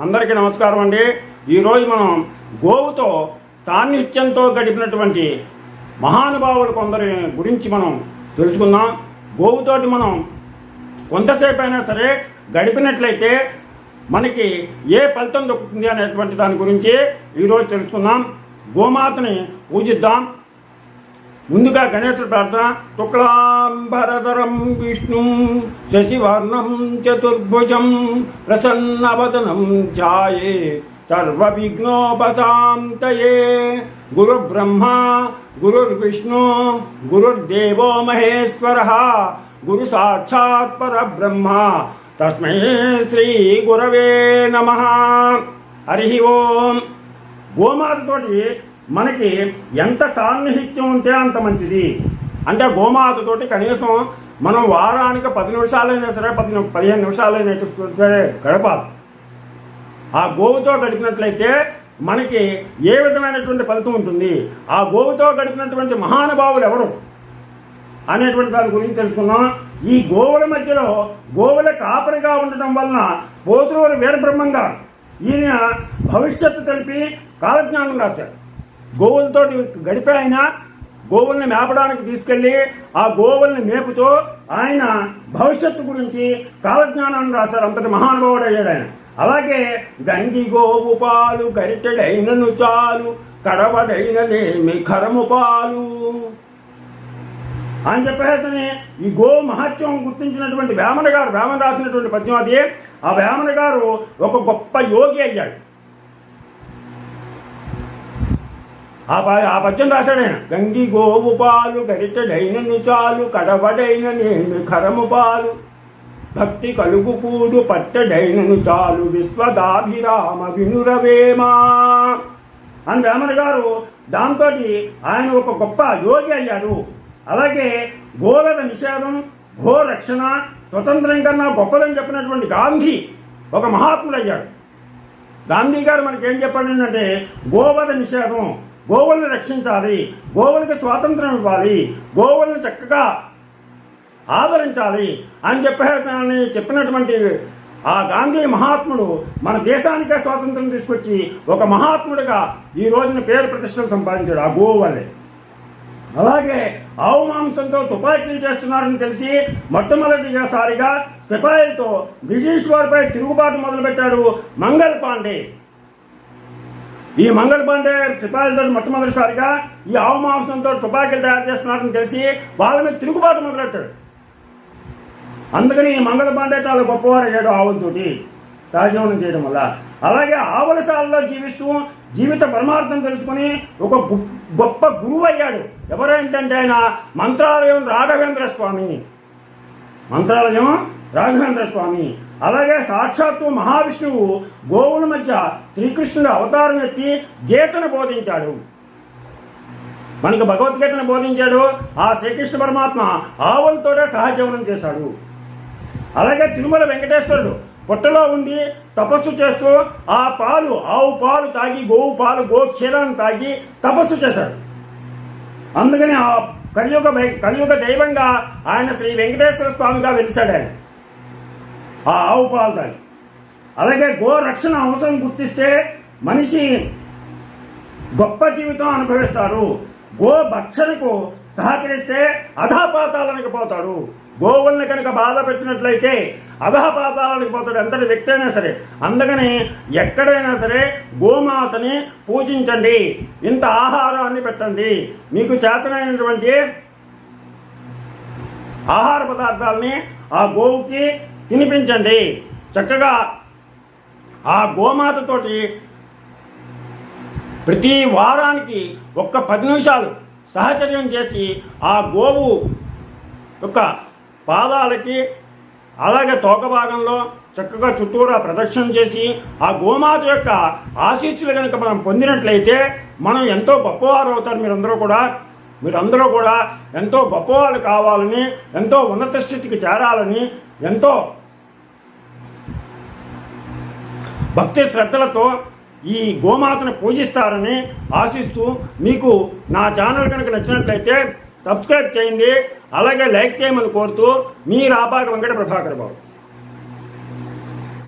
అందరికీ నమస్కారం అండి. ఈరోజు మనం గోవుతో తాన్నిత్యంతో గడిపినటువంటి మహానుభావులు కొందరి గురించి మనం తెలుసుకుందాం. గోవుతోటి మనం కొంతసేపు అయినా సరే గడిపినట్లయితే మనకి ఏ ఫలితం దొరుకుతుంది అనేటువంటి దాని గురించి ఈరోజు తెలుసుకుందాం. గోమాతని పూజిద్దాం. ముందుగా గణేశుడు ప్రార్థన శుక్లాంబరధరం విష్ణు శశివర్ణం చతుర్భుజం ప్రసన్నవదనం ఛాయే సర్వ విఘ్నోపశాంతయే గురు బ్రహ్మ గురుర్విష్ణు గురుర్దేవో మహేశ్వర గురు సాక్షాత్ పరబ్రహ్మ తస్మై శ్రీ గురవే నమ హరి ఓం గోమాతతోటి మనకి ఎంత సాన్నిహిత్యం ఉంటే అంత మంచిది. అంటే గోమాతతోటి కనీసం మనం వారానికి పది నిమిషాలైనా సరే పది పదిహేను నిమిషాలైనా సరే గడపాలి. ఆ గోవుతో గడిపినట్లయితే మనకి ఏ విధమైనటువంటి ఫలితం ఉంటుంది? ఆ గోవుతో గడిపినటువంటి మహానుభావులు ఎవరు? అనేటువంటి దాని గురించి తెలుసుకున్నాం ఈ గోవుల మధ్యలో గోవుల కాపరిగా ఉండటం వలన పోతులూరు వీరబ్రహ్మం గారు ఈయన భవిష్యత్తు తెలిపి కాలజ్ఞానం రాశారు. గోవులతో గడిపే ఆయన గోవుల్ని మేపడానికి తీసుకెళ్ళి ఆ గోవుల్ని మేపుతూ ఆయన భవిష్యత్తు గురించి కాలజ్ఞానాన్ని రాశారు. అంతటి మహానుభావుడు అయ్యాడు ఆయన. అలాగే గంగి గోవు పాలు గరిటెడైనను చాలు కడవడైనదేమి కరము పాలు. అని చెప్పేసి ఈ గో మహత్యం గుర్తించినటువంటి వేమన గారు వేమన రాసినటువంటి పద్యం అది ఆ వేమన గారు ఒక గొప్ప యోగి అయ్యాడు. ఆ ప ఆ పద్యం రాశాడు ఆయన. గంగి గోవు పాలు గరిటెడైనను చాలు కడవడైన నేను కరము పాలు. భక్తి కలుగు పూడు పట్టడైనను చాలు విశ్వదాభిరామ వినురవేమా. అని రామణ గారు దాంతో ఆయన ఒక గొప్ప యోగి అయ్యాడు అలాగే గోవద నిషేధం గో రక్షణ స్వతంత్రం కన్నా గొప్పదని చెప్పినటువంటి గాంధీ ఒక మహాత్ముడు అయ్యాడు గాంధీ గారు మనకి ఏం చెప్పాడు గోవద నిషేధం గోవులను రక్షించాలి గోవులకి స్వాతంత్రం ఇవ్వాలి గోవులను చక్కగా ఆదరించాలి అని చెప్పేసి చెప్పినటువంటి ఆ గాంధీ మహాత్ముడు మన దేశానికే స్వాతంత్రం తీసుకొచ్చి ఒక మహాత్ముడిగా ఈ రోజున పేరు ప్రతిష్టలు సంపాదించాడు ఆ గోవలే అలాగే ఆవు మాంసంతో తుపాకీలు చేస్తున్నారని తెలిసి మొట్టమొదటిసారిగా సిపాయిలతో బ్రిటిష్ వారిపై తిరుగుబాటు మొదలుపెట్టాడు మంగల్ పాండే. ఈ మంగళ పాండే సిపాయిలతో మొట్టమొదటిసారిగా ఈ ఆవు మాంసంతో తుపాకీలు తయారు చేస్తున్నారని తెలిసి వాళ్ళ మీద తిరుగుబాటు మొదలెట్టాడు. అందుకని ఈ మంగళ పాండే చాలా గొప్పవారు అయ్యాడు ఆవులతోటి. సహజీవనం చేయడం వల్ల. అలాగే ఆవలశాలలో జీవిస్తూ జీవిత పరమార్థం తెలుసుకుని ఒక గొప్ప గురువు అయ్యాడు. ఎవరేంటంటే ఆయన? మంత్రాలయం రాఘవేంద్ర స్వామి. మంత్రాలయం రాఘవేంద్ర స్వామి. అలాగే సాక్షాత్తు మహావిష్ణువు గోవుల మధ్య శ్రీకృష్ణుడు అవతారం ఎత్తి గీతను బోధించాడు. మనకు భగవద్గీతను బోధించాడు. ఆ శ్రీకృష్ణ పరమాత్మ ఆవులతోనే సహజీవనం చేశాడు. అలాగే తిరుమల వెంకటేశ్వరుడు పుట్టలో ఉండి తపస్సు చేస్తూ ఆ పాలు ఆవు పాలు తాగి గోవు పాలు గో క్షీరాన్ని తాగి తపస్సు చేశాడు. అందుకని ఆ కలియుగ భై- కలియుగ దైవంగా ఆయన శ్రీ వెంకటేశ్వర స్వామిగా వెలిశాడు ఆయన. ఆ ఆవు పాలు తాగి. అలాగే గో రక్షణ అవసరం గుర్తిస్తే మనిషి గొప్ప జీవితం అనుభవిస్తాడు. గో భక్షణకు సహకరిస్తే అధపాతాలనికి పోతాడు. గోవుల్ని కనుక బాధ పెట్టినట్లయితే అధపాతాలనికి పోతాడు. ఎంతటి వ్యక్తి అయినా సరే. అందుకని ఎక్కడైనా సరే గోమాతని పూజించండి. ఇంత ఆహారాన్ని పెట్టండి. మీకు చేతనైనటువంటి ఆహార పదార్థాలని ఆ గోవుకి తినిపించండి. చక్కగా ఆ గోమాతతోటి ప్రతి వారానికి ఒక్క పది నిమిషాలు సహచర్యం చేసి ఆ గోవు యొక్క పాదాలకి అలాగే తోక భాగంలో చక్కగా చుట్టూరా ప్రదక్షిణ చేసి ఆ గోమాత యొక్క ఆశీస్సులు కనుక మనం పొందినట్లయితే మనం ఎంతో గొప్పవారు అవుతారు మీరందరూ కూడా. మీరందరూ కూడా ఎంతో గొప్పవాళ్ళు కావాలని ఎంతో ఉన్నత స్థితికి చేరాలని ఎంతో భక్తి శ్రద్ధలతో ఈ గోమాతను పూజిస్తారని ఆశిస్తూ మీకు నా ఛానల్ కనుక నచ్చినట్లయితే సబ్స్క్రైబ్ చేయండి అలాగే లైక్ చేయమని కోరుతూ మీ రాపాక వెంకట ప్రభాకర్ బాబు.